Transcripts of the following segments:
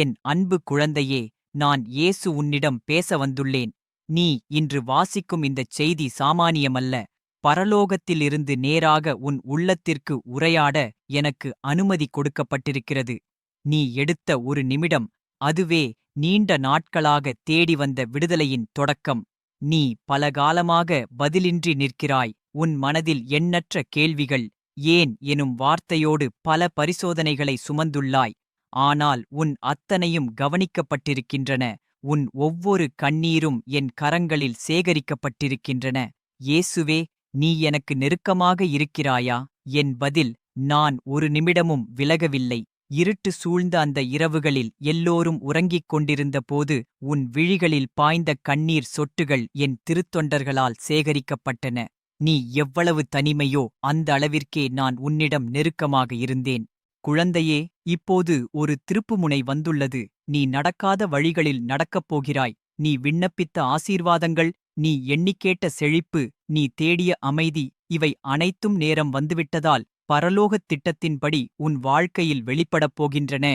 என் அன்பு குழந்தையே நான் இயேசு உன்னிடம் பேச வந்துள்ளேன். நீ இன்று வாசிக்கும் இந்தச் செய்தி சாமானியமல்ல. பரலோகத்திலிருந்து நேராக உன் உள்ளத்திற்கு உரையாட எனக்கு அனுமதி கொடுக்கப்பட்டிருக்கிறது. நீ எடுத்த ஒரு நிமிடம் அதுவே நீண்ட நாட்களாக தேடி வந்த விடுதலையின் தொடக்கம். நீ பலகாலமாக பதிலின்றி நிற்கிறாய். உன் மனதில் எண்ணற்ற கேள்விகள் ஏன் எனும் வார்த்தையோடு பல பரிசோதனைகளை சுமந்துள்ளாய். ஆனால் உன் அத்தனையும் கவனிக்கப்பட்டிருக்கின்றன. உன் ஒவ்வொரு கண்ணீரும் என் கரங்களில் சேகரிக்கப்பட்டிருக்கின்றன. இயேசுவே நீ எனக்கு நெருக்கமாக இருக்கிறாயா? என் பதில் நான் ஒரு நிமிடமும் விலகவில்லை. இருட்டு சூழ்ந்த அந்த இரவுகளில் எல்லோரும் உறங்கிக் கொண்டிருந்த போது உன் விழிகளில் பாய்ந்த கண்ணீர் சொட்டுகள் என் திருத்தொண்டர்களால் சேகரிக்கப்பட்டன. நீ எவ்வளவு தனிமையோ அந்த அளவிற்கே நான் உன்னிடம் நெருக்கமாக இருந்தேன். குழந்தையே இப்போது ஒரு திருப்புமுனை வந்துள்ளது. நீ நடக்காத வழிகளில் நடக்கப் போகிறாய். நீ விண்ணப்பித்த ஆசீர்வாதங்கள் நீ எண்ணிக்கேட்ட செழிப்பு நீ தேடிய அமைதி இவை அனைத்தும் நேரம் வந்துவிட்டதால் பரலோகத் திட்டத்தின்படி உன் வாழ்க்கையில் வெளிப்படப் போகின்றன.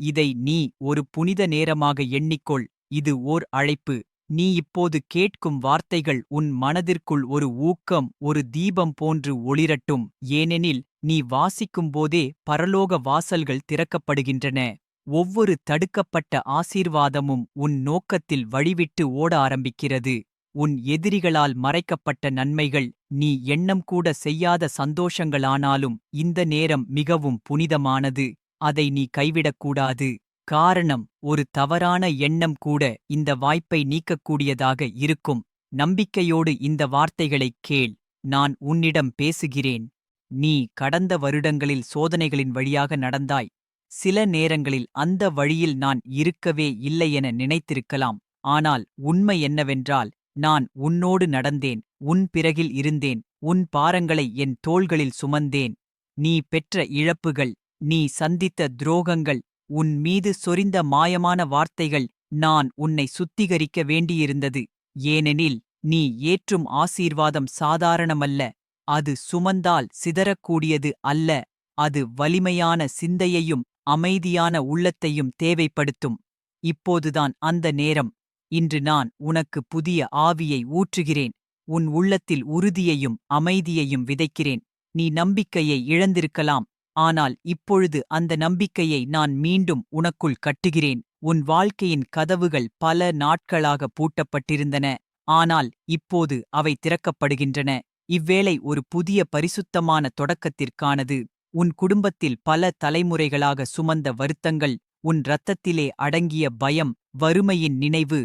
இதை நீ ஒரு புனித நேரமாக எண்ணிக்கொள். இது ஓர் அழைப்பு. நீ இப்போது கேட்கும் வார்த்தைகள் உன் மனதிற்குள் ஒரு ஊக்கம் ஒரு தீபம் போன்று ஒளிரட்டும். ஏனெனில் நீ வாசிக்கும்போதே பரலோக வாசல்கள் திறக்கப்படுகின்றன. ஒவ்வொரு தடுக்கப்பட்ட ஆசீர்வாதமும் உன் நோக்கத்தில் வழிவிட்டு ஓட ஆரம்பிக்கிறது. உன் எதிரிகளால் மறைக்கப்பட்ட நன்மைகள் நீ எண்ணம் கூட செய்யாத சந்தோஷங்களானாலும் இந்த நேரம் மிகவும் புனிதமானது. அதை நீ கைவிடக்கூடாது. காரணம் ஒரு தவறான எண்ணம் கூட இந்த வாய்ப்பை நீக்கக்கூடியதாக இருக்கும். நம்பிக்கையோடு இந்த வார்த்தைகளைக் கேள். நான் உன்னிடம் பேசுகிறேன். நீ கடந்த வருடங்களில் சோதனைகளின் வழியாக நடந்தாய். சில நேரங்களில் அந்த வழியில் நான் இருக்கவே இல்லையென நினைத்திருக்கலாம். ஆனால் உண்மை என்னவென்றால் நான் உன்னோடு நடந்தேன். உன் பிறகில் இருந்தேன். உன் பாரங்களை என் தோள்களில் சுமந்தேன். நீ பெற்ற இழப்புகள் நீ சந்தித்த துரோகங்கள் உன் மீது சொரிந்த மாயமான வார்த்தைகள் நான் உன்னை சுத்திகரிக்க வேண்டியிருந்தது. ஏனெனில் நீ ஏற்றும் ஆசீர்வாதம் சாதாரணமல்ல அது சுமந்தால் சிதறக்கூடியது அல்ல அது வலிமையான சிந்தையையும் அமைதியான உள்ளத்தையும் தேவைப்படுத்தும். இப்போதுதான் அந்த நேரம். இன்று நான் உனக்கு புதிய ஆவியை ஊற்றுகிறேன் உன் உள்ளத்தில் உறுதியையும் அமைதியையும் விதைக்கிறேன். நீ நம்பிக்கையை இழந்திருக்கலாம் ஆனால் இப்பொழுது அந்த நம்பிக்கையை நான் மீண்டும் உனக்குள் கட்டுகிறேன். உன் வாழ்க்கையின் கதவுகள் பல நாட்களாக பூட்டப்பட்டிருந்தன. ஆனால் இப்போது அவை திறக்கப்படுகின்றன. இவ்வேளை ஒரு புதிய பரிசுத்தமான தொடக்கத்திற்கானது. உன் குடும்பத்தில் பல தலைமுறைகளாக சுமந்த வருத்தங்கள் உன் இரத்தத்திலே அடங்கிய பயம் வறுமையின் நினைவு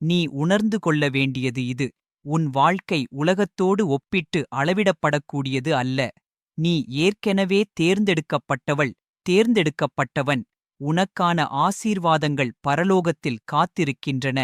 நீ உணர்ந்து கொள்ள வேண்டியது இது. உன் வாழ்க்கை உலகத்தோடு ஒப்பிட்டு அளவிடப்படக்கூடியது அல்ல. நீ ஏற்கெனவே தேர்ந்தெடுக்கப்பட்டவள் தேர்ந்தெடுக்கப்பட்டவன் உனக்கான ஆசீர்வாதங்கள் பரலோகத்தில் காத்திருக்கின்றன.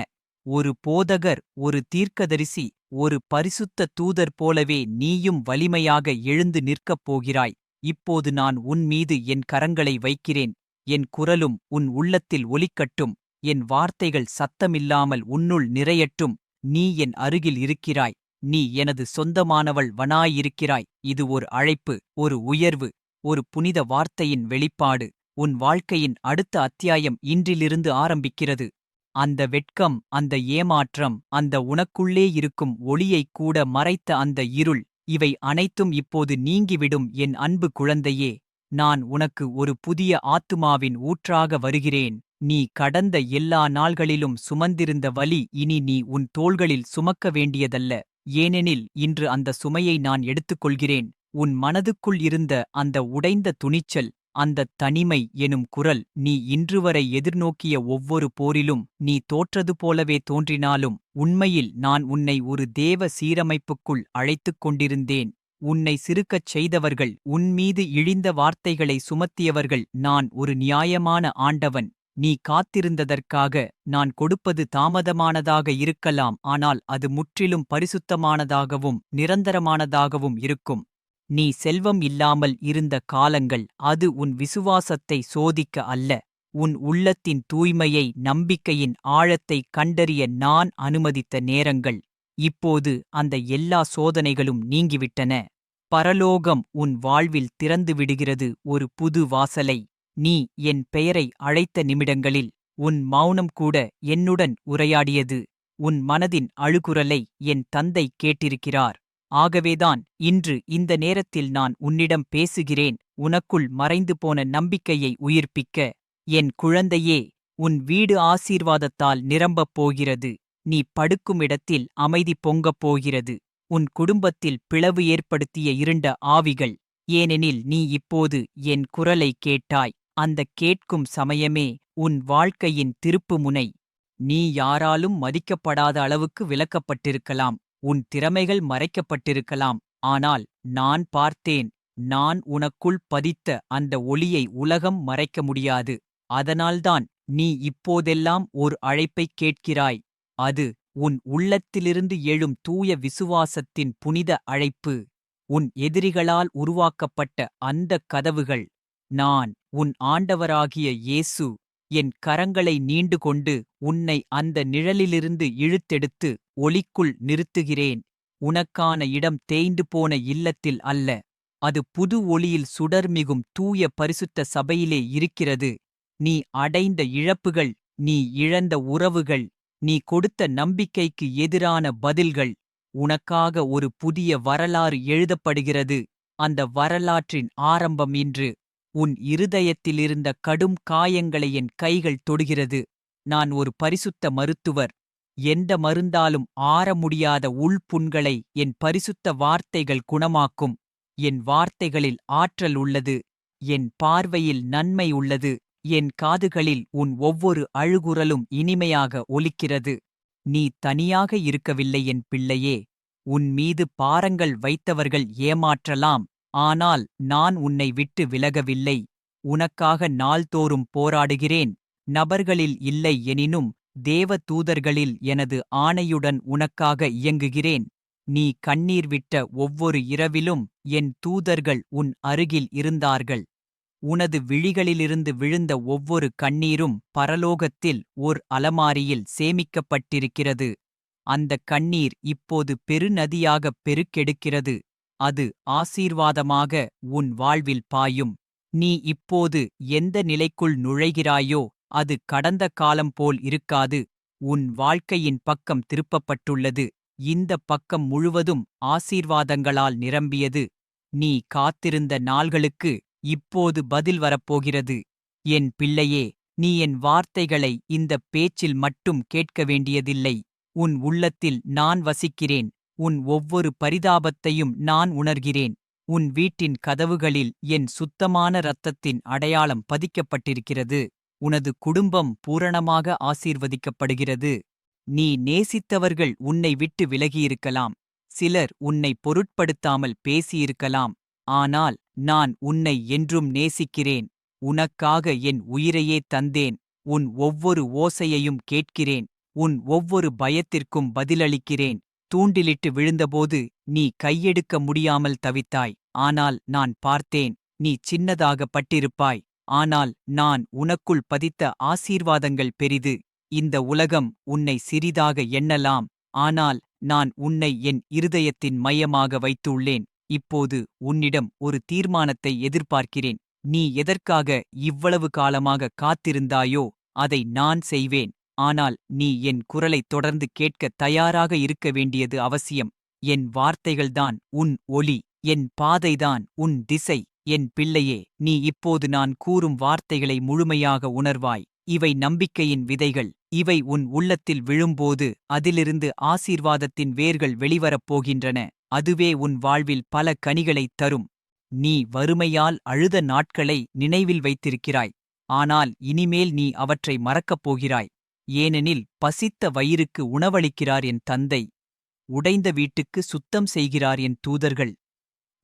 ஒரு போதகர் ஒரு தீர்க்கதரிசி ஒரு பரிசுத்த தூதர் போலவே நீயும் வலிமையாக எழுந்து நிற்கப் போகிறாய். இப்போது நான் உன் மீது என் கரங்களை வைக்கிறேன். என் குரலும் உன் உள்ளத்தில் ஒலிக்கட்டும். என் வார்த்தைகள் சத்தமில்லாமல் உன்னுள் நிறையட்டும். நீ என் அருகில் இருக்கிறாய். நீ எனது சொந்தமானவள் வனாயிருக்கிறாய். இது ஒரு அழைப்பு ஒரு உயர்வு ஒரு புனித வார்த்தையின் வெளிப்பாடு. உன் வாழ்க்கையின் அடுத்த அத்தியாயம் இன்றிலிருந்து ஆரம்பிக்கிறது. அந்த வெட்கம் அந்த ஏமாற்றம் அந்த உனக்குள்ளே இருக்கும் ஒளியைக் கூட மறைத்த அந்த இருள் இவை அனைத்தும் இப்போது நீங்கிவிடும் என் அன்பு குழந்தையே. நான் உனக்கு ஒரு புதிய ஆத்துமாவின் ஊற்றாக வருகிறேன். நீ கடந்த எல்லா நாள்களிலும் சுமந்திருந்த வலி இனி நீ உன் தோள்களில் சுமக்க வேண்டியதல்ல. ஏனெனில் இன்று அந்த சுமையை நான் எடுத்துக்கொள்கிறேன். உன் மனதுக்குள் இருந்த அந்த உடைந்த துணிச்சல் அந்தத் தனிமை எனும் குரல் நீ இன்றுவரை எதிர்நோக்கிய ஒவ்வொரு போரிலும் நீ தோற்றது போலவே தோன்றினாலும் உண்மையில் நான் உன்னை ஒரு தேவ சீரமைப்புக்குள் அழைத்துக் கொண்டிருந்தேன். உன்னை சிறுக்கச் செய்தவர்கள் உன்மீது இழிந்த வார்த்தைகளை சுமத்தியவர்கள் நான் ஒரு நியாயமான ஆண்டவன். நீ காத்திருந்ததற்காக நான் கொடுப்பது தாமதமானதாக இருக்கலாம் ஆனால் அது முற்றிலும் பரிசுத்தமானதாகவும் நிரந்தரமானதாகவும் இருக்கும். நீ செல்வம் இல்லாமல் இருந்த காலங்கள் அது உன் விசுவாசத்தை சோதிக்க அல்ல. உன் உள்ளத்தின் தூய்மையை நம்பிக்கையின் ஆழத்தை கண்டறிய நான் அனுமதித்த நேரங்கள். இப்போது அந்த எல்லா சோதனைகளும் நீங்கிவிட்டன. பரலோகம் உன் வாழ்வில் திறந்து விடுகிறது ஒரு புது வாசலை. நீ என் பெயரை அழைத்த நிமிடங்களில் உன் மௌனம் கூட என்னுடன் உரையாடியது. உன் மனதின் அழுகுரலை என் தந்தை கேட்டிருக்கிறார். ஆகவேதான் இன்று இந்த நேரத்தில் நான் உன்னிடம் பேசுகிறேன். உனக்குள் மறைந்து போன நம்பிக்கையை உயிர்ப்பிக்க. என் குழந்தையே உன் வீடு ஆசீர்வாதத்தால் நிரம்பப் போகிறது. நீ படுக்கும் இடத்தில் அமைதி பொங்கப் போகிறது. உன் குடும்பத்தில் பிளவு ஏற்படுத்திய இருண்ட ஆவிகள். ஏனெனில் நீ இப்போது என் குரலை கேட்டாய். அந்த கேட்கும் சமயமே உன் வாழ்க்கையின் திருப்புமுனை. நீ யாராலும் மதிக்கப்படாத அளவுக்கு விலக்கப்பட்டிருக்கலாம் உன் திறமைகள் மறைக்கப்பட்டிருக்கலாம். ஆனால் நான் பார்த்தேன் நான் உனக்குள் பதித்த அந்த ஒளியை உலகம் மறைக்க முடியாது. அதனால்தான் நீ இப்போதெல்லாம் ஒரு அழைப்பைக் கேட்கிறாய். அது உன் உள்ளத்திலிருந்து எழும் தூய விசுவாசத்தின் புனித அழைப்பு. உன் எதிரிகளால் உருவாக்கப்பட்ட அந்தக் கதவுகள் நான் உன் ஆண்டவராகிய இயேசு என் கரங்களை நீண்டு கொண்டு உன்னை அந்த நிழலிலிருந்து இழுத்தெடுத்து ஒளிக்குள் நிறுத்துகிறேன். உனக்கான இடம் தேய்ந்து போன இல்லத்தில் அல்ல. அது புது ஒளியில் சுடர்மிகும் தூய பரிசுத்த சபையிலே இருக்கிறது. நீ அடைந்த இழப்புகள் நீ இழந்த உறவுகள் நீ கொடுத்த நம்பிக்கைக்கு எதிரான பதில்கள் உனக்காக ஒரு புதிய வரலாறு எழுதப்படுகிறது. அந்த வரலாற்றின் ஆரம்பம் இன்று. உன் இருதயத்திலிருந்த கடும் காயங்களை என் கைகள் தொடுகிறது. நான் ஒரு பரிசுத்த மருத்துவர். எந்த மருந்தாலும் ஆற முடியாத உள்புண்களை என் பரிசுத்த வார்த்தைகள் குணமாக்கும். என் வார்த்தைகளில் ஆற்றல் உள்ளது. என் பார்வையில் நன்மை உள்ளது. என் காதுகளில் உன் ஒவ்வொரு அழுகுரலும் இனிமையாக ஒலிக்கிறது. நீ தனியாக இருக்கவில்லை என் பிள்ளையே. உன் மீது பாரங்கள் வைத்தவர்கள் ஏமாற்றலாம். ஆனால் நான் உன்னை விட்டு விலகவில்லை. உனக்காக நாள்தோறும் போராடுகிறேன். நபர்களில் இல்லை எனினும் தேவ தூதர்களில் எனது ஆணையுடன் உனக்காக இயங்குகிறேன். நீ கண்ணீர் விட்ட ஒவ்வொரு இரவிலும் என் தூதர்கள் உன் அருகில் இருந்தார்கள். உனது விழிகளிலிருந்து விழுந்த ஒவ்வொரு கண்ணீரும் பரலோகத்தில் ஓர் அலமாரியில் சேமிக்கப்பட்டிருக்கிறது. அந்த கண்ணீர் இப்போது பெருநதியாகப் பெருக்கெடுக்கிறது. அது ஆசீர்வாதமாக உன் வாழ்வில் பாயும். நீ இப்போது எந்த நிலைக்குள் நுழைகிறாயோ அது கடந்த காலம் போல் இருக்காது. உன் வாழ்க்கையின் பக்கம் திருப்பப்பட்டுள்ளது. இந்த பக்கம் முழுவதும் ஆசீர்வாதங்களால் நிரம்பியது. நீ காத்திருந்த நாள்களுக்கு இப்போது பதில் வரப்போகிறது. என் பிள்ளையே நீ என் வார்த்தைகளை இந்த பேச்சில் மட்டும் கேட்க வேண்டியதில்லை. உன் உள்ளத்தில் நான் வசிக்கிறேன். உன் ஒவ்வொரு பரிதாபத்தையும் நான் உணர்கிறேன். உன் வீட்டின் கதவுகளில் என் சுத்தமான இரத்தத்தின் அடையாளம் பதிக்கப்பட்டிருக்கிறது. உனது குடும்பம் பூரணமாக ஆசீர்வதிக்கப்படுகிறது. நீ நேசித்தவர்கள் உன்னை விட்டு விலகியிருக்கலாம். சிலர் உன்னை பொருட்படுத்தாமல் பேசியிருக்கலாம். ஆனால் நான் உன்னை என்றும் நேசிக்கிறேன். உனக்காக என் உயிரையே தந்தேன். உன் ஒவ்வொரு ஓசையையும் கேட்கிறேன். உன் ஒவ்வொரு பயத்திற்கும் பதிலளிக்கிறேன். தூண்டிலிட்டு விழுந்தபோது நீ கையெடுக்க முடியாமல் தவித்தாய். ஆனால் நான் பார்த்தேன் நீ சின்னதாக பட்டிருப்பாய். ஆனால் நான் உனக்குள் பதித்த ஆசீர்வாதங்கள் பெரிது. இந்த உலகம் உன்னை சிறிதாக எண்ணலாம். ஆனால் நான் உன்னை என் இருதயத்தின் மையமாக வைத்துள்ளேன். இப்போது உன்னிடம் ஒரு தீர்மானத்தை எதிர்பார்க்கிறேன். நீ எதற்காக இவ்வளவு காலமாக காத்திருந்தாயோ அதை நான் செய்வேன். ஆனால் நீ என் குரலைத் தொடர்ந்து கேட்க தயாராக இருக்க வேண்டியது அவசியம். என் வார்த்தைகள்தான் உன் ஒளி என் பாதைதான் உன் திசை என் பிள்ளையே நீ இப்போது நான் கூறும் வார்த்தைகளை முழுமையாக உணர்வாய். இவை நம்பிக்கையின் விதைகள் இவை உன் உள்ளத்தில் விழும்போது அதிலிருந்து ஆசீர்வாதத்தின் வேர்கள் வெளிவரப் போகின்றன அதுவே உன் வாழ்வில் பல கனிகளைத் தரும். நீ வறுமையால் அழுத நாட்களை நினைவில் வைத்திருக்கிறாய் ஆனால் இனிமேல் நீ அவற்றை மறக்கப் போகிறாய். ஏனெனில் பசித்த வயிறுக்கு உணவளிக்கிறார் என் தந்தை. உடைந்த வீட்டுக்கு சுத்தம் செய்கிறார் என் தூதர்கள்.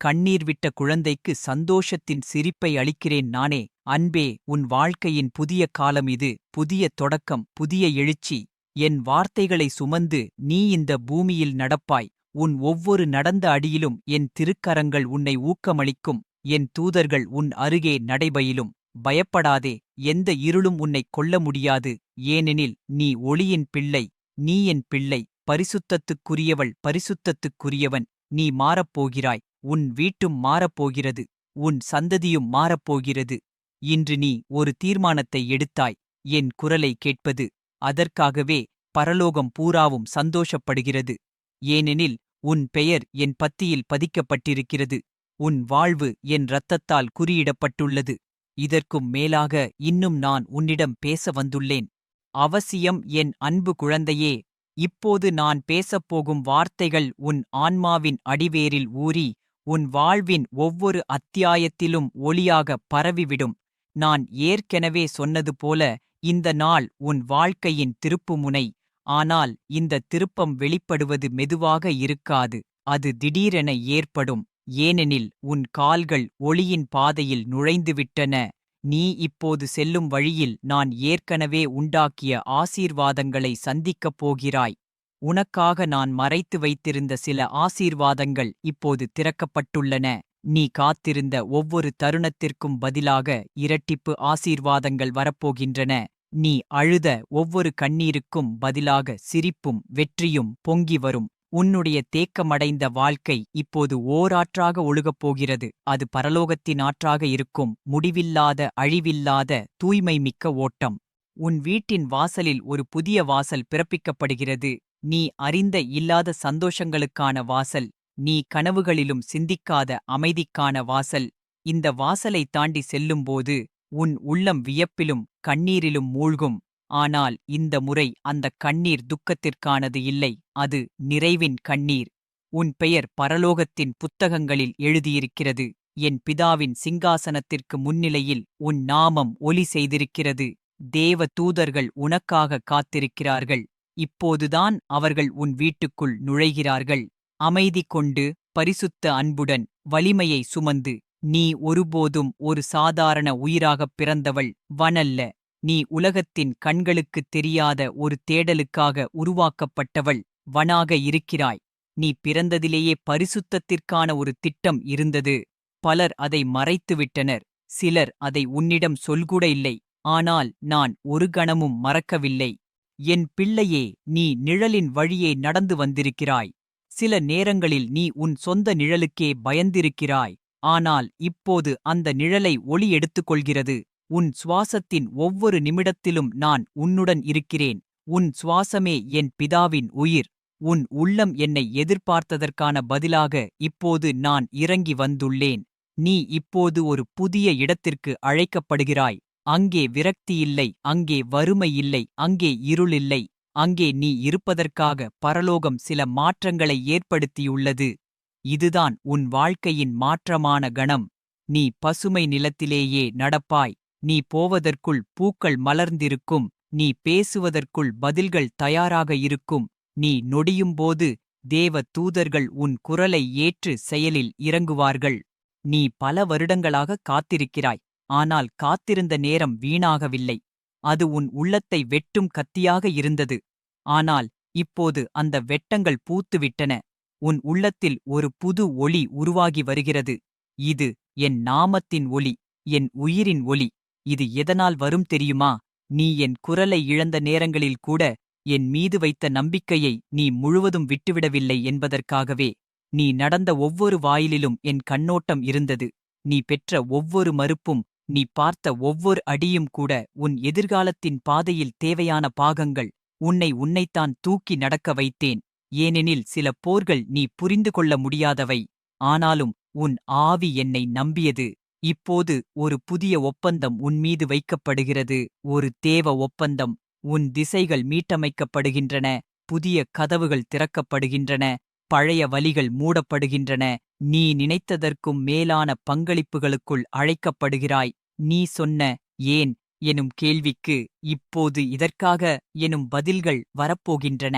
கண்ணீர் விட்ட குழந்தைக்கு சந்தோஷத்தின் சிரிப்பை அளிக்கிறேன் நானே. அன்பே உன் வாழ்க்கையின் புதிய காலம் இது. புதிய தொடக்கம் புதிய எழுச்சி. என் வார்த்தைகளை சுமந்து நீ இந்த பூமியில் நடப்பாய். உன் ஒவ்வொரு நடந்த அடியிலும் என் திருக்கரங்கள் உன்னை ஊக்கமளிக்கும். என் தூதர்கள் உன் அருகே நடைபயிலும். பயப்படாதே எந்த இருளும் உன்னைக் கொல்ல முடியாது. ஏனெனில் நீ ஒளியின் பிள்ளை நீ என் பிள்ளை பரிசுத்தத்துக்குரியவள் பரிசுத்தத்துக்குரியவன் நீ மாறப்போகிறாய். உன் வீட்டும் மாறப்போகிறது உன் சந்ததியும் மாறப்போகிறது. இன்று நீ ஒரு தீர்மானத்தை எடுத்தாய் என் குரலை கேட்பது. அதற்காகவே பரலோகம் பூராவும் சந்தோஷப்படுகிறது. ஏனெனில் உன் பெயர் என் பத்தியில் பதிக்கப்பட்டிருக்கிறது. உன் வாழ்வு என் இரத்தத்தால் குறியிடப்பட்டுள்ளது. இதற்கும் மேலாக இன்னும் நான் உன்னிடம் பேச வந்துள்ளேன். அவசியம் என் அன்பு குழந்தையே இப்போது நான் பேசப்போகும் வார்த்தைகள் உன் ஆன்மாவின் அடிவேரில் ஊறி உன் வாழ்வின் ஒவ்வொரு அத்தியாயத்திலும் ஒளியாக பரவிவிடும். நான் ஏற்கெனவே சொன்னது போல இந்த நாள் உன் வாழ்க்கையின் திருப்புமுனை. ஆனால் இந்த திருப்பம் வெளிப்படுவது மெதுவாக இருக்காது அது திடீரென ஏற்படும். ஏனெனில் உன் கால்கள் ஒளியின் பாதையில் நுழைந்துவிட்டன. நீ இப்போது செல்லும் வழியில் நான் ஏற்கனவே உண்டாக்கிய ஆசீர்வாதங்களை சந்திக்கப் போகிறாய். உனக்காக நான் மறைத்து வைத்திருந்த சில ஆசீர்வாதங்கள் இப்போது திறக்கப்பட்டுள்ளன. நீ காத்திருந்த ஒவ்வொரு தருணத்திற்கும் பதிலாக இரட்டிப்பு ஆசீர்வாதங்கள் வரப்போகின்றன. நீ அழுத ஒவ்வொரு கண்ணீருக்கும் பதிலாக சிரிப்பும் வெற்றியும் பொங்கி வரும். உன்னுடைய தேக்கமடைந்த வாழ்க்கை இப்போது ஓராற்றாக ஒழுகப் போகிறது அது பரலோகத்தின் ஆற்றாக இருக்கும் முடிவில்லாத அழிவில்லாத தூய்மை மிக்க ஓட்டம். உன் வீட்டின் வாசலில் ஒரு புதிய வாசல் பிறப்பிக்கப்படுகிறது. நீ அறிந்த இல்லாத சந்தோஷங்களுக்கான வாசல். நீ கனவுகளிலும் சிந்திக்காத அமைதிக்கான வாசல். இந்த வாசலை தாண்டி செல்லும்போது உன் உள்ளம் வியப்பிலும் கண்ணீரிலும் மூழ்கும். ஆனால் இந்த முறை அந்த கண்ணீர் துக்கத்திற்கானது இல்லை. அது நிறைவின் கண்ணீர். உன் பெயர் பரலோகத்தின் புத்தகங்களில் எழுதியிருக்கிறது. என் பிதாவின் சிங்காசனத்திற்கு முன்னிலையில் உன் நாமம் ஒலி செய்திருக்கிறது. தேவ தூதர்கள் உனக்காக காத்திருக்கிறார்கள். இப்போதுதான் அவர்கள் உன் வீட்டுக்குள் நுழைகிறார்கள். அமைதி கொண்டு பரிசுத்த அன்புடன் வலிமையை சுமந்து நீ ஒருபோதும் ஒரு சாதாரண உயிராகப் பிறந்தவள் வனல்ல. நீ உலகத்தின் கண்களுக்குத் தெரியாத ஒரு தேடலுக்காக உருவாக்கப்பட்டவள் வனாக இருக்கிறாய். நீ பிறந்ததிலேயே பரிசுத்தத்திற்கான ஒரு திட்டம் இருந்தது. பலர் அதை மறைத்துவிட்டனர். சிலர் அதை உன்னிடம் சொல்கூட இல்லை. ஆனால் நான் ஒரு கணமும் மறக்கவில்லை. என் பிள்ளையே நீ நிழலின் வழியே நடந்து வந்திருக்கிறாய். சில நேரங்களில் நீ உன் சொந்த நிழலுக்கே பயந்திருக்கிறாய். ஆனால் இப்போது அந்த நிழலை ஒளி எடுத்துக்கொள்கிறது. உன் சுவாசத்தின் ஒவ்வொரு நிமிடத்திலும் நான் உன்னுடன் இருக்கிறேன். உன் சுவாசமே என் பிதாவின் உயிர். உன் உள்ளம் என்னை எதிர்பார்த்ததற்கான பதிலாக இப்போது நான் இறங்கி வந்துள்ளேன். நீ இப்போது ஒரு புதிய இடத்திற்கு அழைக்கப்படுகிறாய். அங்கே விரக்தியில்லை அங்கே வறுமை இல்லை அங்கே இருளில்லை அங்கே நீ இருப்பதற்காக பரலோகம் சில மாற்றங்களை ஏற்படுத்தியுள்ளது. இதுதான் உன் வாழ்க்கையின் மாற்றமான கணம். நீ பசுமை நிலத்திலேயே நடப்பாய். நீ போவதற்குள் பூக்கள் மலர்ந்திருக்கும் நீ பேசுவதற்குள் பதில்கள் தயாராக இருக்கும் நீ நொடியும்போது தேவ தூதர்கள் உன் குரலை ஏற்று செயலில் இறங்குவார்கள். நீ பல வருடங்களாக காத்திருக்கிறாய் ஆனால் காத்திருந்த நேரம் வீணாகவில்லை. அது உன் உள்ளத்தை வெட்டும் கத்தியாக இருந்தது. ஆனால் இப்போது அந்த வெட்டங்கள் பூத்துவிட்டன. உன் உள்ளத்தில் ஒரு புது ஒளி உருவாகி வருகிறது. இது என் நாமத்தின் ஒளி என் உயிரின் ஒளி. இது எதனால் வரும் தெரியுமா? நீ என் குரலை இழந்த நேரங்களில் கூட என் மீது வைத்த நம்பிக்கையை நீ முழுவதும் விட்டுவிடவில்லை என்பதற்காகவே நீ நடந்த ஒவ்வொரு வாயிலிலும் என் கண்ணோட்டம் இருந்தது. நீ பெற்ற ஒவ்வொரு மறுப்பும் நீ பார்த்த ஒவ்வொரு அடியும் கூட உன் எதிர்காலத்தின் பாதையில் தேவையான பாகங்கள் உன்னை உன்னைத்தான் தூக்கி நடக்க வைத்தேன். ஏனெனில் சில போர்கள் நீ புரிந்து கொள்ள முடியாதவை. ஆனாலும் உன் ஆவி என்னை நம்பியது. இப்போது ஒரு புதிய ஒப்பந்தம் உன்மீது வைக்கப்படுகிறது. ஒரு தேவ ஒப்பந்தம் உன் திசைகள் மீட்டமைக்கப்படுகின்றன. புதிய கதவுகள் திறக்கப்படுகின்றன. பழைய வலிகள் மூடப்படுகின்றன. நீ நினைத்ததற்கும் மேலான பங்களிப்புகளுக்குள் அழைக்கப்படுகிறாய். நீ சொன்ன ஏன் எனும் கேள்விக்கு இப்போது இதற்காக எனும் பதில்கள் வரப்போகின்றன.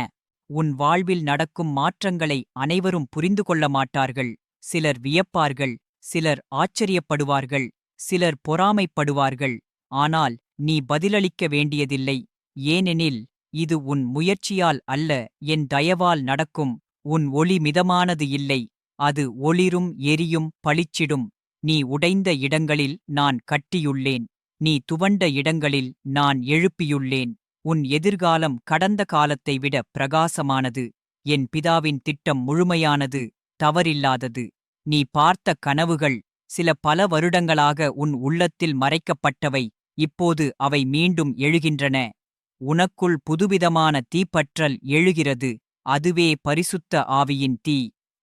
உன் வாழ்வில் நடக்கும் மாற்றங்களை அனைவரும் புரிந்து கொள்ள மாட்டார்கள். சிலர் வியப்பார்கள். சிலர் ஆச்சரியப்படுவார்கள் சிலர் பொறாமைப்படுவார்கள். ஆனால் நீ பதிலளிக்க வேண்டியதில்லை. ஏனெனில் இது உன் முயற்சியால் அல்ல என் தயவால் நடக்கும். உன் ஒளி மிதமானது இல்லை. அது ஒளிரும் எரியும் பளிச்சிடும். நீ உடைந்த இடங்களில் நான் கட்டியுள்ளேன். நீ துவண்ட இடங்களில் நான் எழுப்பியுள்ளேன். உன் எதிர்காலம் கடந்த காலத்தை விட பிரகாசமானது. என் பிதாவின் திட்டம் முழுமையானது தவறில்லாதது. நீ பார்த்த கனவுகள் சில பல வருடங்களாக உன் உள்ளத்தில் மறைக்கப்பட்டவை இப்போது அவை மீண்டும் எழுகின்றன. உனக்குள் புதுவிதமான தீப்பற்றல் எழுகிறது அதுவே பரிசுத்த ஆவியின் தீ.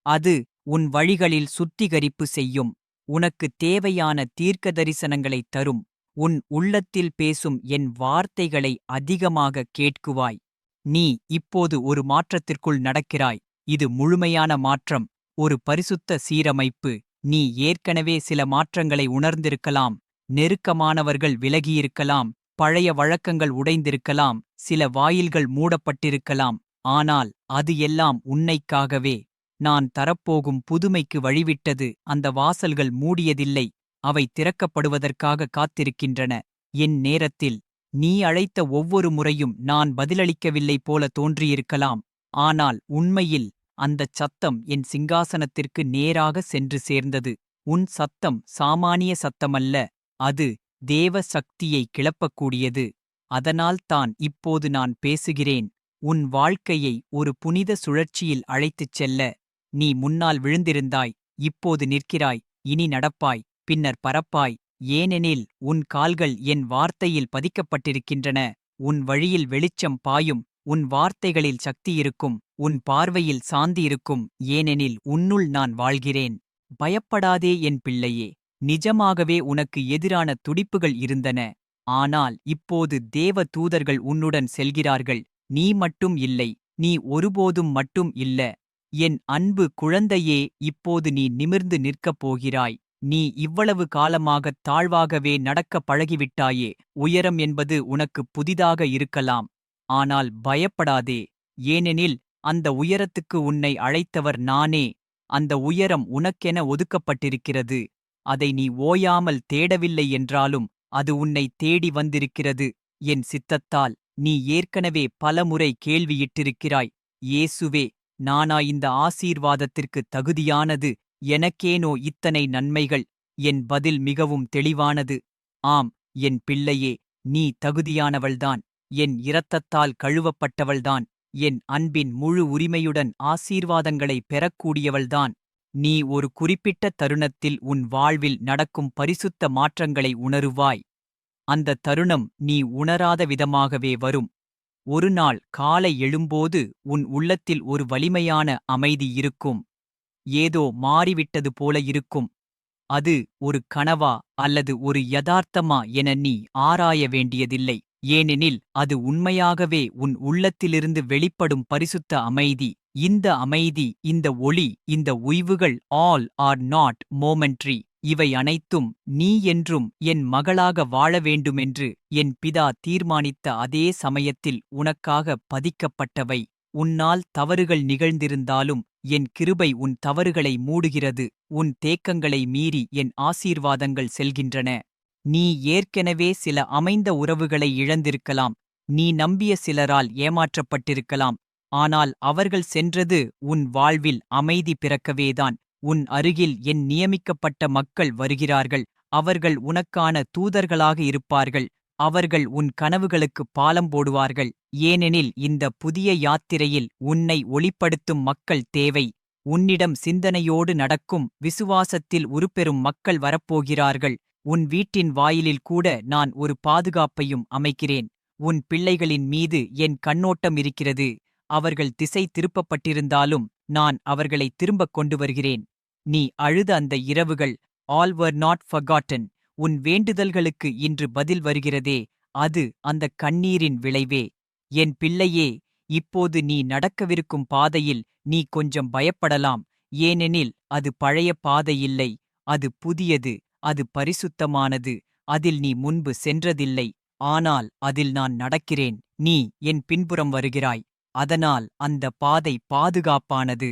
அது உன் வழிகளில் சுத்திகரிப்பு செய்யும் உனக்கு தேவையான தீர்க்க தரிசனங்களைத் தரும் உன் உள்ளத்தில் பேசும் என் வார்த்தைகளை அதிகமாக கேட்குவாய். நீ இப்போது ஒரு மாற்றத்திற்குள் நடக்கிறாய் இது முழுமையான மாற்றம். ஒரு பரிசுத்த சீரமைப்பு. நீ ஏற்கனவே சில மாற்றங்களை உணர்ந்திருக்கலாம். நெருக்கமானவர்கள் விலகியிருக்கலாம். பழைய வழக்கங்கள் உடைந்திருக்கலாம். சில வாயில்கள் மூடப்பட்டிருக்கலாம். ஆனால் அது எல்லாம் உன்னைக்காகவே. நான் தரப்போகும் புதுமைக்கு வழிவிட்டது. அந்த வாசல்கள் மூடியதில்லை. அவை திறக்கப்படுவதற்காக காத்திருக்கின்றன. என் நேரத்தில் நீ அழைத்த ஒவ்வொரு முறையும் நான் பதிலளிக்கவில்லை போல தோன்றியிருக்கலாம். ஆனால் உண்மையில் அந்தச் சத்தம் என் சிங்காசனத்திற்கு நேராக சென்று சேர்ந்தது. உன் சத்தம் சாமானிய சத்தமல்ல அது தேவ சக்தியை கிளப்பக்கூடியது. அதனால் தான் இப்போது நான் பேசுகிறேன். உன் வாழ்க்கையை ஒரு புனித சுழற்சியில் அழைத்துச் செல்ல. நீ முன்னால் விழுந்திருந்தாய் இப்போது நிற்கிறாய் இனி நடப்பாய் பின்னர் பறப்பாய். ஏனெனில் உன் கால்கள் என் வார்த்தையில் பதிக்கப்பட்டிருக்கின்றன. உன் வழியில் வெளிச்சம் பாயும் உன் வார்த்தைகளில் சக்தியிருக்கும் உன் பார்வையில் சாந்தியிருக்கும் ஏனெனில் உன்னுள் நான் வாழ்கிறேன். பயப்படாதே என் பிள்ளையே நிஜமாகவே உனக்கு எதிரான துடிப்புகள் இருந்தன. ஆனால் இப்போது தேவ தூதர்கள் உன்னுடன் செல்கிறார்கள் நீ மட்டும் இல்லை நீ ஒருபோதும் மட்டும் இல்ல. என் அன்பு குழந்தையே இப்போது நீ நிமிர்ந்து நிற்கப் போகிறாய். நீ இவ்வளவு காலமாகத் தாழ்வாகவே நடக்க பழகிவிட்டாயே உயரம் என்பது உனக்கு புதிதாக இருக்கலாம். ஆனால் பயப்படாதே ஏனெனில் அந்த உயரத்துக்கு உன்னை அழைத்தவர் நானே அந்த உயரம் உனக்கென ஒதுக்கப்பட்டிருக்கிறது அதை நீ ஓயாமல் தேடவில்லை என்றாலும் அது உன்னை தேடி வந்திருக்கிறது என் சித்தத்தால் நீ ஏற்கனவே பலமுறை கேள்வியிட்டிருக்கிறாய் இயேசுவே நானா இந்த ஆசீர்வாதத்திற்கு தகுதியானது எனக்கேனோ இத்தனை நன்மைகள் என் பதில் மிகவும் தெளிவானது ஆம் என் பிள்ளையே நீ தகுதியானவள்தான். என் இரத்தத்தால் கழுவப்பட்டவள்தான். என் அன்பின் முழு உரிமையுடன் ஆசீர்வாதங்களை பெறக்கூடியவள்தான். நீ ஒரு குறிப்பிட்ட தருணத்தில் உன் வாழ்வில் நடக்கும் பரிசுத்த மாற்றங்களை உணருவாய். அந்த தருணம் நீ உணராத விதமாகவே வரும். ஒரு நாள் காலை எழும்போது உன் உள்ளத்தில் ஒரு வலிமையான அமைதி இருக்கும். ஏதோ மாறிவிட்டது போல இருக்கும். அது ஒரு கனவா அல்லது ஒரு யதார்த்தமா என நீ ஆராய வேண்டியதில்லை. ஏனெனில் அது உண்மையாகவே உன் உள்ளத்திலிருந்து வெளிப்படும் பரிசுத்த அமைதி. இந்த அமைதி இந்த ஒளி இந்த உய்வுகள் ஆல் ஆர் நாட் மோமெண்ட்ரி. இவை அனைத்தும் நீ என்றும் என் மகளாக வாழ வேண்டுமென்று என் பிதா தீர்மானித்த அதே சமயத்தில் உனக்காக பதிக்கப்பட்டவை. உன்னால் தவறுகள் நிகழ்ந்திருந்தாலும் என் கிருபை உன் தவறுகளை மூடுகிறது. உன் தேக்கங்களை மீறி என் ஆசீர்வாதங்கள் செல்கின்றன. நீ ஏற்கெனவே சில அமைந்த உறவுகளை இழந்திருக்கலாம். நீ நம்பிய சிலரால் ஏமாற்றப்பட்டிருக்கலாம். ஆனால் அவர்கள் சென்றது உன் வாழ்வில் அமைதி பிறக்கவேதான். உன் அருகில் என் நியமிக்கப்பட்ட மக்கள் வருகிறார்கள். அவர்கள் உனக்கான தூதர்களாக இருப்பார்கள். அவர்கள் உன் கனவுகளுக்கு பாலம் போடுவார்கள். ஏனெனில் இந்த புதிய யாத்திரையில் உன்னை ஒளிப்படுத்தும் மக்கள் தேவை. உன்னிடம் சிந்தனையோடு நடக்கும் விசுவாசத்தில் உருப்பெறும் மக்கள் வரப்போகிறார்கள். உன் வீட்டின் வாயிலில் கூட நான் ஒரு பாதுகாப்பையும் அமைக்கிறேன். உன் பிள்ளைகளின் மீது என் கண்ணோட்டம் இருக்கிறது. அவர்கள் திசை திருப்பப்பட்டிருந்தாலும் நான் அவர்களை திரும்பக் கொண்டு வருகிறேன். நீ அழுத அந்த இரவுகள் ஆல் வர் நாட் ஃபர்காட்டன் உன் வேண்டுதல்களுக்கு இன்று பதில் வருகிறதே அது அந்த கண்ணீரின் விளைவே. என் பிள்ளையே இப்போது நீ நடக்கவிருக்கும் பாதையில் நீ கொஞ்சம் பயப்படலாம். ஏனெனில் அது பழைய பாதையில்லை அது புதியது. அது பரிசுத்தமானது. அதில் நீ முன்பு சென்றதில்லை. ஆனால் அதில் நான் நடக்கிறேன். நீ என் பின்புறம் வருகிறாய். அதனால் அந்த பாதை பாதுகாப்பானது.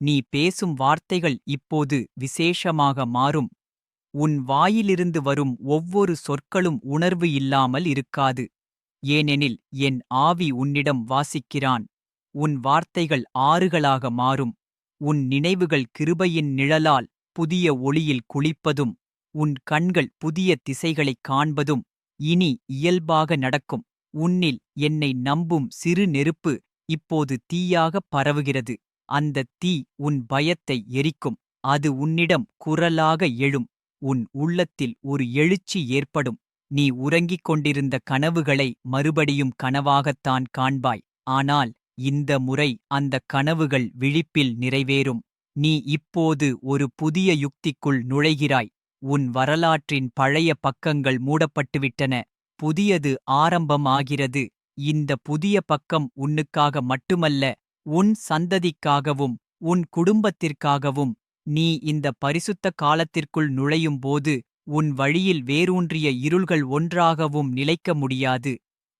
நீ பேசும் வார்த்தைகள் இப்போது விசேஷமாக மாறும். உன் வாயிலிருந்து வரும் ஒவ்வொரு சொற்களும் உணர்வு இல்லாமல் இருக்காது. ஏனெனில் என் ஆவி உன்னிடம் வாசிக்கிறான். உன் வார்த்தைகள் ஆறுகளாக மாறும். உன் நினைவுகள் கிருபையின் நிழலால் புதிய ஒளியில் குளிப்பதும் உன் கண்கள் புதிய திசைகளைக் காண்பதும் இனி இயல்பாக நடக்கும். உன்னில் என்னை நம்பும் சிறு நெருப்பு இப்போது தீயாகப் பரவுகிறது. அந்தத் தீ உன் பயத்தை எரிக்கும். அது உன்னிடம் குரலாக எழும். உன் உள்ளத்தில் ஒரு எழுச்சி ஏற்படும். நீ உறங்கிக் கொண்டிருந்த கனவுகளை மறுபடியும் கனவாகத்தான் காண்பாய். ஆனால் இந்த முறை அந்த கனவுகள் விழிப்பில் நிறைவேறும். நீ இப்போது ஒரு புதிய யுக்திக்குள் நுழைகிறாய். உன் வரலாற்றின் பழைய பக்கங்கள் மூடப்பட்டுவிட்டன. புதியது ஆரம்பமாகிறது. இந்த புதிய பக்கம் உன்னுக்காக மட்டுமல்ல உன் சந்ததிக்காகவும் உன் குடும்பத்திற்காகவும் நீ இந்த பரிசுத்த காலத்திற்குள் நுழையும் போது உன் வழியில் வேரூன்றிய இருள்கள் ஒன்றாகவும் நிலைக்க முடியாது.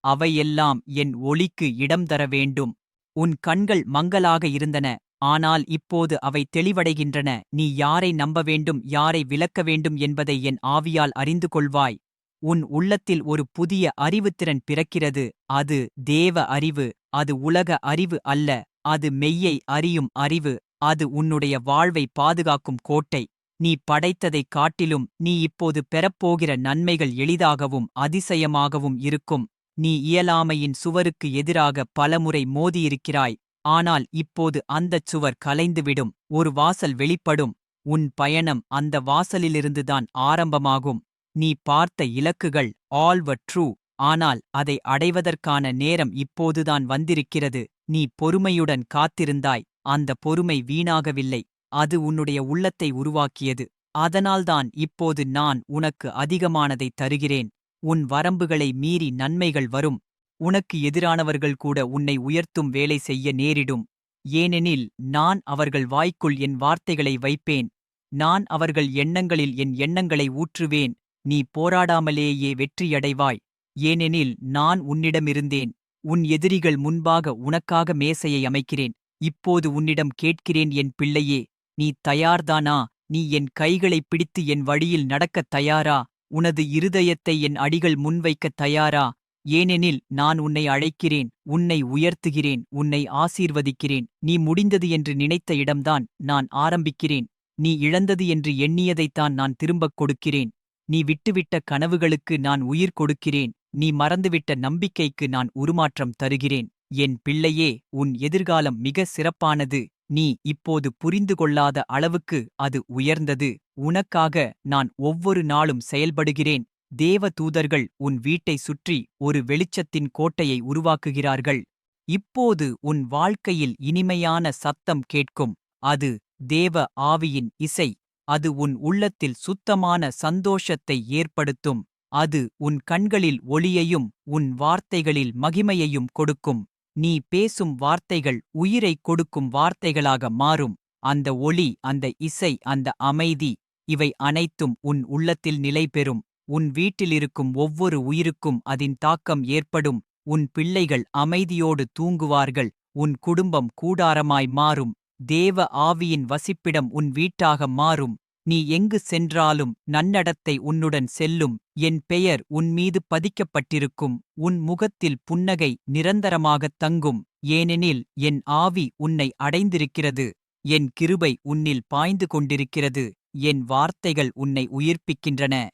அவையெல்லாம் என் ஒளிக்கு இடம் தர வேண்டும். உன் கண்கள் மங்கலாக இருந்தன. ஆனால் இப்போது அவை தெளிவடைகின்றன. நீ யாரை நம்ப வேண்டும் யாரை விலக்க வேண்டும் என்பதை என் ஆவியால் அறிந்து கொள்வாய். உன் உள்ளத்தில் ஒரு புதிய அறிவுத்திறன் பிறக்கிறது. அது தேவ அறிவு அது உலக அறிவு அல்ல. அது மெய்யை அறியும் அறிவு அது உன்னுடைய வாழ்வை பாதுகாக்கும் கோட்டை. நீ படைத்ததைக் காட்டிலும் நீ இப்போது பெறப்போகிற நன்மைகள் எளிதாகவும் அதிசயமாகவும் இருக்கும். நீ இயலாமையின் சுவருக்கு எதிராக பலமுறை மோதியிருக்கிறாய். ஆனால் இப்போது அந்தச் சுவர் கலைந்துவிடும் ஒரு வாசல் வெளிப்படும் உன் பயணம் அந்த வாசலிலிருந்துதான் ஆரம்பமாகும். நீ பார்த்த இலக்குகள் ஆல் வ ட்ரூ ஆனால் அதை அடைவதற்கான நேரம் இப்போதுதான் வந்திருக்கிறது. நீ பொறுமையுடன் காத்திருந்தாய் அந்த பொறுமை வீணாகவில்லை அது உன்னுடைய உள்ளத்தை உருவாக்கியது. அதனால்தான் இப்போது நான் உனக்கு அதிகமானதை தருகிறேன். உன் வரம்புகளை மீறி நன்மைகள் வரும் உனக்கு எதிரானவர்கள் கூட உன்னை உயர்த்தும் வேலை செய்ய நேரிடும். ஏனெனில் நான் அவர்கள் வாய்க்குள் என் வார்த்தைகளை வைப்பேன். நான் அவர்கள் எண்ணங்களில் என் எண்ணங்களை ஊற்றுவேன். நீ போராடாமலேயே வெற்றியடைவாய். ஏனெனில் நான் உன்னிடமிருந்தேன் உன் எதிரிகள் முன்பாக உனக்காக மேசையை அமைக்கிறேன். இப்போது உன்னிடம் கேட்கிறேன் என் பிள்ளையே நீ தயார்தானா? நீ என் கைகளைப் பிடித்து என் வழியில் நடக்கத் தயாரா? உனது இருதயத்தை என் அடிகள் முன்வைக்கத் தயாரா? ஏனெனில் நான் உன்னை அழைக்கிறேன் உன்னை உயர்த்துகிறேன் உன்னை ஆசீர்வதிக்கிறேன். நீ முடிந்தது என்று நினைத்த இடம்தான் நான் ஆரம்பிக்கிறேன். நீ இழந்தது என்று எண்ணியதைத்தான் நான் திரும்பக் கொடுக்கிறேன். நீ விட்டுவிட்ட கனவுகளுக்கு நான் உயிர் கொடுக்கிறேன். நீ மறந்துவிட்ட நம்பிக்கைக்கு நான் உருமாற்றம் தருகிறேன். என் பிள்ளையே உன் எதிர்காலம் மிக சிறப்பானது. நீ இப்போது புரிந்து கொள்ளாத அளவுக்கு அது உயர்ந்தது. உனக்காக நான் ஒவ்வொரு நாளும் செயல்படுகிறேன். தேவ தூதர்கள் உன் வீட்டை சுற்றி ஒரு வெளிச்சத்தின் கோட்டையை உருவாக்குகிறார்கள். இப்போது உன் வாழ்க்கையில் இனிமையான சத்தம் கேட்கும். அது தேவ ஆவியின் இசை. அது உன் உள்ளத்தில் சுத்தமான சந்தோஷத்தை ஏற்படுத்தும். அது உன் கண்களில் ஒளியையும் உன் வார்த்தைகளில் மகிமையையும் கொடுக்கும். நீ பேசும் வார்த்தைகள் உயிரைக் கொடுக்கும் வார்த்தைகளாக மாறும். அந்த ஒளி அந்த இசை அந்த அமைதி இவை அனைத்தும் உன் உள்ளத்தில் நிலை பெறும் உன் வீட்டிலிருக்கும் ஒவ்வொரு உயிருக்கும் அதின் தாக்கம் ஏற்படும். உன் பிள்ளைகள் அமைதியோடு தூங்குவார்கள். உன் குடும்பம் கூடாரமாய் மாறும். தேவ ஆவியின் வசிப்பிடம் உன் வீட்டாக மாறும். நீ எங்கு சென்றாலும் நன்னடத்தை உன்னுடன் செல்லும். என் பெயர் உன்மீது பதிக்கப்பட்டிருக்கும். உன் முகத்தில் புன்னகை நிரந்தரமாகத் தங்கும். ஏனெனில் என் ஆவி உன்னை அடைந்திருக்கிறது. என் கிருபை உன்னில் பாய்ந்து கொண்டிருக்கிறது. என் வார்த்தைகள் உன்னை உயிர்ப்பிக்கின்றன.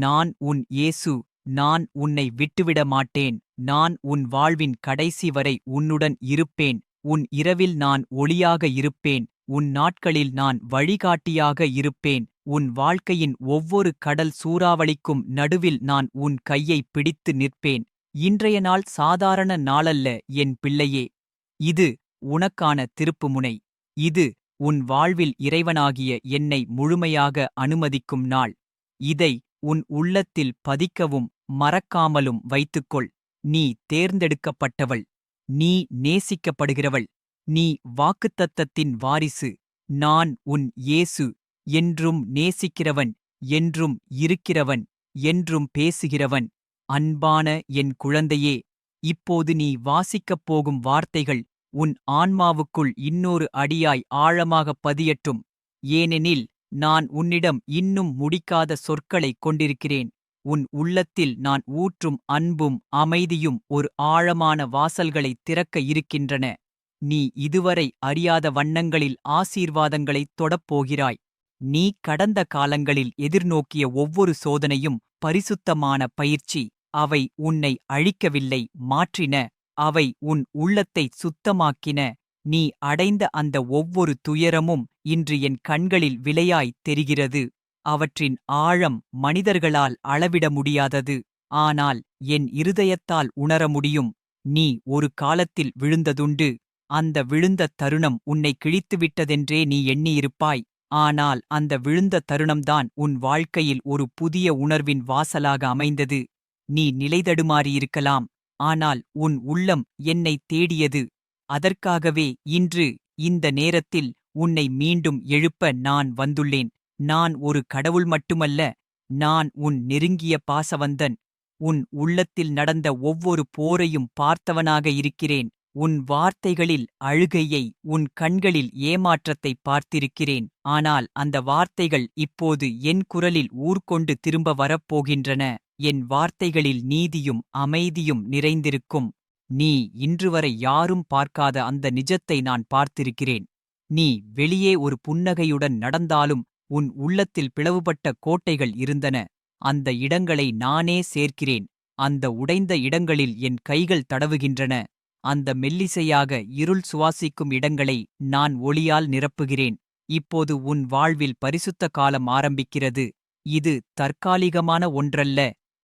நான் உன் இயேசு நான் உன்னை விட்டுவிட மாட்டேன் நான் உன் வாழ்வின் கடைசி வரை உன்னுடன் இருப்பேன். உன் இரவில் நான் ஒளியாக இருப்பேன். உன் நாட்களில் நான் வழிகாட்டியாக இருப்பேன். உன் வாழ்க்கையின் ஒவ்வொரு கடல் சூறாவளிக்கும் நடுவில் நான் உன் கையை பிடித்து நிற்பேன். இன்றைய நாள் சாதாரண நாளல்ல என் பிள்ளையே. இது உனக்கான திருப்புமுனை. இது உன் வாழ்வில் இறைவனாகிய என்னை முழுமையாக அனுமதிக்கும் நாள். இதை உன் உள்ளத்தில் பதிக்கவும் மறக்காமலும் வைத்துக்கொள். நீ தேர்ந்தெடுக்கப்பட்டவள். நீ நேசிக்கப்படுகிறவள். நீ வாக்குத்தத்தத்தின் வாரிசு. நான் உன் இயேசு. என்றும் நேசிக்கிறவன். என்றும் இருக்கிறவன். என்றும் பேசுகிறவன். அன்பான என் குழந்தையே இப்போது நீ வாசிக்கப் போகும் வார்த்தைகள் உன் ஆன்மாவுக்குள் இன்னொரு அடியாய் ஆழமாகப் பதியட்டும். ஏனெனில் நான் உன்னிடம் இன்னும் முடிக்காத சொற்களைக் கொண்டிருக்கிறேன். உன் உள்ளத்தில் நான் ஊற்றும் அன்பும் அமைதியும் ஒரு ஆழமான வாசல்களைத் திறக்க இருக்கின்றன. நீ இதுவரை அறியாத வண்ணங்களில் ஆசீர்வாதங்களைத் தொடப்போகிறாய். நீ கடந்த காலங்களில் எதிர்நோக்கிய ஒவ்வொரு சோதனையும் பரிசுத்தமான பயிற்சி. அவை உன்னை அழிக்கவில்லை மாற்றின. அவை உன் உள்ளத்தை சுத்தமாக்கின. நீ அடைந்த அந்த ஒவ்வொரு துயரமும் இன்று என் கண்களில் விலையாய் தெரிகிறது. அவற்றின் ஆழம் மனிதர்களால் அளவிட முடியாதது. ஆனால் என் இருதயத்தால் உணர முடியும். நீ ஒரு காலத்தில் விழுந்ததுண்டு. அந்த விழுந்த தருணம் உன்னை கிழித்துவிட்டதென்றே நீ எண்ணியிருப்பாய். ஆனால் அந்த விழுந்த தருணம்தான் உன் வாழ்க்கையில் ஒரு புதிய உணர்வின் வாசலாக அமைந்தது. நீ நிலைதடுமாறியிருக்கலாம். ஆனால் உன் உள்ளம் என்னை தேடியது. அதற்காகவே இன்று இந்த நேரத்தில் உன்னை மீண்டும் எழுப்ப நான் வந்துள்ளேன். நான் ஒரு கடவுள் மட்டுமல்ல நான் உன் நெருங்கிய பாசவந்தன். உன் உள்ளத்தில் நடந்த ஒவ்வொரு போரையும் பார்த்தவனாக இருக்கிறேன். உன் வார்த்தைகளில் அழுகையை உன் கண்களில் ஏமாற்றத்தை பார்த்திருக்கிறேன். ஆனால் அந்த வார்த்தைகள் இப்போது என் குரலில் ஊர்கொண்டு திரும்ப வரப்போகின்றன. என் வார்த்தைகளில் நீதியும் அமைதியும் நிறைந்திருக்கும். நீ இன்றுவரை யாரும் பார்க்காத அந்த நிஜத்தை நான் பார்த்திருக்கிறேன். நீ வெளியே ஒரு புன்னகையுடன் நடந்தாலும் உன் உள்ளத்தில் பிளவுபட்ட கோட்டைகள் இருந்தன. அந்த இடங்களை நானே சேர்க்கிறேன். அந்த உடைந்த இடங்களில் என் கைகள் தடவுகின்றன. அந்த மெல்லிசையாக இருள் சுவாசிக்கும் இடங்களை நான் ஒளியால் நிரப்புகிறேன். இப்போது உன் வாழ்வில் பரிசுத்த காலம் ஆரம்பிக்கிறது. இது தற்காலிகமான ஒன்றல்ல.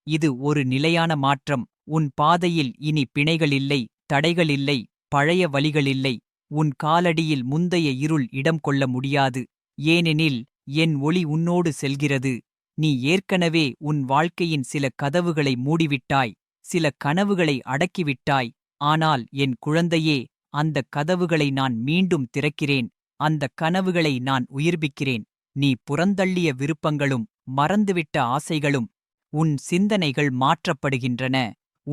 இது ஒரு நிலையான மாற்றம். உன் பாதையில் இனி பிணைகளில்லை தடைகளில்லை பழைய வழிகளில்லை உன் காலடியில் முந்தைய இருள் இடம் கொள்ள முடியாது. ஏனெனில் என் ஒளி உன்னோடு செல்கிறது. நீ ஏற்கனவே உன் வாழ்க்கையின் சில கதவுகளை மூடிவிட்டாய் சில கனவுகளை அடக்கிவிட்டாய். ஆனால் என் குழந்தையே அந்த கதவுகளை நான் மீண்டும் திறக்கிறேன் அந்த கனவுகளை நான் உயிர்ப்பிக்கிறேன். நீ புறந்தள்ளிய விருப்பங்களும் மறந்துவிட்ட ஆசைகளும் உன் சிந்தனைகள் மாற்றப்படுகின்றன.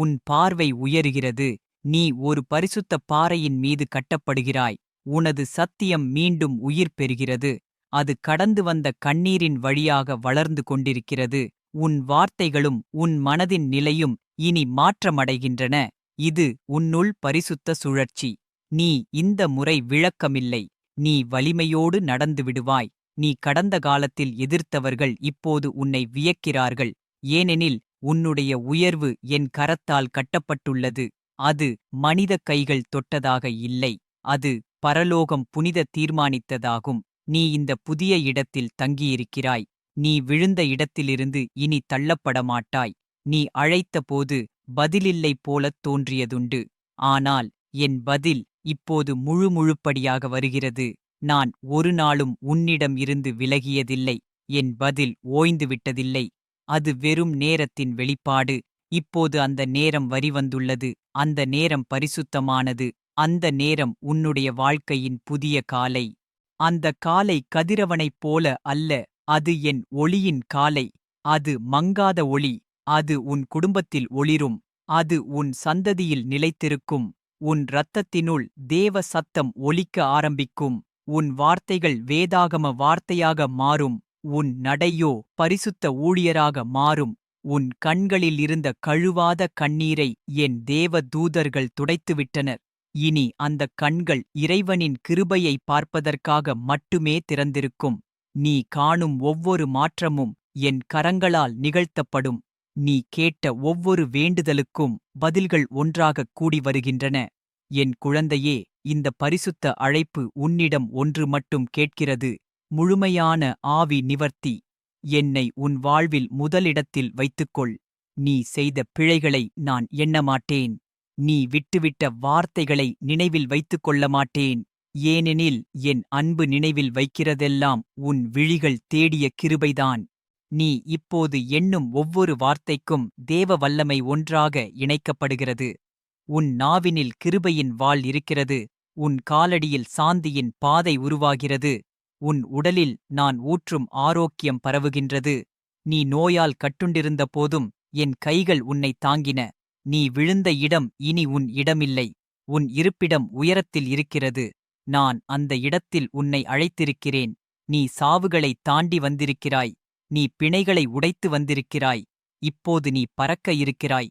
உன் பார்வை உயருகிறது. நீ ஒரு பரிசுத்த பாறையின் மீது கட்டப்படுகிறாய். உனது சத்தியம் மீண்டும் உயிர் பெறுகிறது. அது கடந்து வந்த கண்ணீரின் வழியாக வளர்ந்து கொண்டிருக்கிறது. உன் வார்த்தைகளும் உன் மனதின் நிலையும் இனி மாற்றமடைகின்றன. இது உன்னுள் பரிசுத்த சுழற்சி. நீ இந்த முறை விளக்கமில்லை. நீ வலிமையோடு நடந்து விடுவாய். நீ கடந்த காலத்தில் எதிர்த்தவர்கள் இப்போது உன்னை வியக்கிறார்கள். ஏனெனில் உன்னுடைய உயர்வு என் கரத்தால் கட்டப்பட்டுள்ளது. அது மனித கைகள் தொட்டதாக இல்லை. அது பரலோகம் புனித தீர்மானித்ததாகும். நீ இந்த புதிய இடத்தில் தங்கியிருக்கிறாய். நீ விழுந்த இடத்திலிருந்து இனி தள்ளப்பட மாட்டாய் நீ அழைத்தபோது பதிலில்லை போலத் தோன்றியதுண்டு. ஆனால் என் பதில் இப்போது முழு முழுப்படியாக வருகிறது. நான் ஒரு நாளும் உன்னிடம் இருந்து விலகியதில்லை. என் பதில் ஓய்ந்துவிட்டதில்லை. அது வெறும் நேரத்தின் வெளிப்பாடு. இப்போது அந்த நேரம் வரிவந்துள்ளது. அந்த நேரம் பரிசுத்தமானது. அந்த நேரம் உன்னுடைய வாழ்க்கையின் புதிய காலை. அந்த காலை கதிரவனைப் போல அல்ல. அது என் ஒளியின் காலை. அது மங்காத ஒளி. அது உன் குடும்பத்தில் ஒளிரும். அது உன் சந்ததியில் நிலைத்திருக்கும். உன் இரத்தத்தினுள் தேவ சத்தம் ஒலிக்க ஆரம்பிக்கும். உன் வார்த்தைகள் வேதாகம வார்த்தையாக மாறும். உன் நடையோ பரிசுத்த ஊழியராக மாறும். உன் கண்களில் இருந்த கழுவாத கண்ணீரை என் தேவ தூதர்கள் துடைத்துவிட்டனர். இனி அந்தக் கண்கள் இறைவனின் கிருபையை பார்ப்பதற்காக மட்டுமே திறந்திருக்கும். நீ காணும் ஒவ்வொரு மாற்றமும் என் கரங்களால் நிகழ்த்தப்படும். நீ கேட்ட ஒவ்வொரு வேண்டுதலுக்கும் பதில்கள் ஒன்றாகக் கூடி வருகின்றன. என் குழந்தையே இந்த பரிசுத்த அழைப்பு உன்னிடம் ஒன்று மட்டும் கேட்கிறது. முழுமையான ஆவி நிவர்த்தி. என்னை உன் வாழ்வில் முதலிடத்தில் வைத்துக்கொள். நீ செய்த பிழைகளை நான் எண்ணமாட்டேன். நீ விட்டுவிட்ட வார்த்தைகளை நினைவில் வைத்துக் கொள்ள மாட்டேன் ஏனெனில் என் அன்பு நினைவில் வைக்கிறதெல்லாம் உன் விழிகள் தேடிய கிருபைதான். நீ இப்போது எண்ணும் ஒவ்வொரு வார்த்தைக்கும் தேவ வல்லமை ஒன்றாக இணைக்கப்படுகிறது. உன் நாவினில் கிருபையின் வாள் இருக்கிறது. உன் காலடியில் சாந்தியின் பாதை உருவாகிறது. உன் உடலில் நான் ஊற்றும் ஆரோக்கியம் பரவுகின்றது. நீ நோயால் கட்டுண்டிருந்த போதும் என் கைகள் உன்னை தாங்கின. நீ விழுந்த இடம் இனி உன் இடமில்லை. உன் இருப்பிடம் உயரத்தில் இருக்கிறது. நான் அந்த இடத்தில் உன்னை அழைத்திருக்கிறேன். நீ சாவுகளை தாண்டி வந்திருக்கிறாய். நீ பிணைகளை உடைத்து வந்திருக்கிறாய். இப்போது நீ பறக்க இருக்கிறாய்.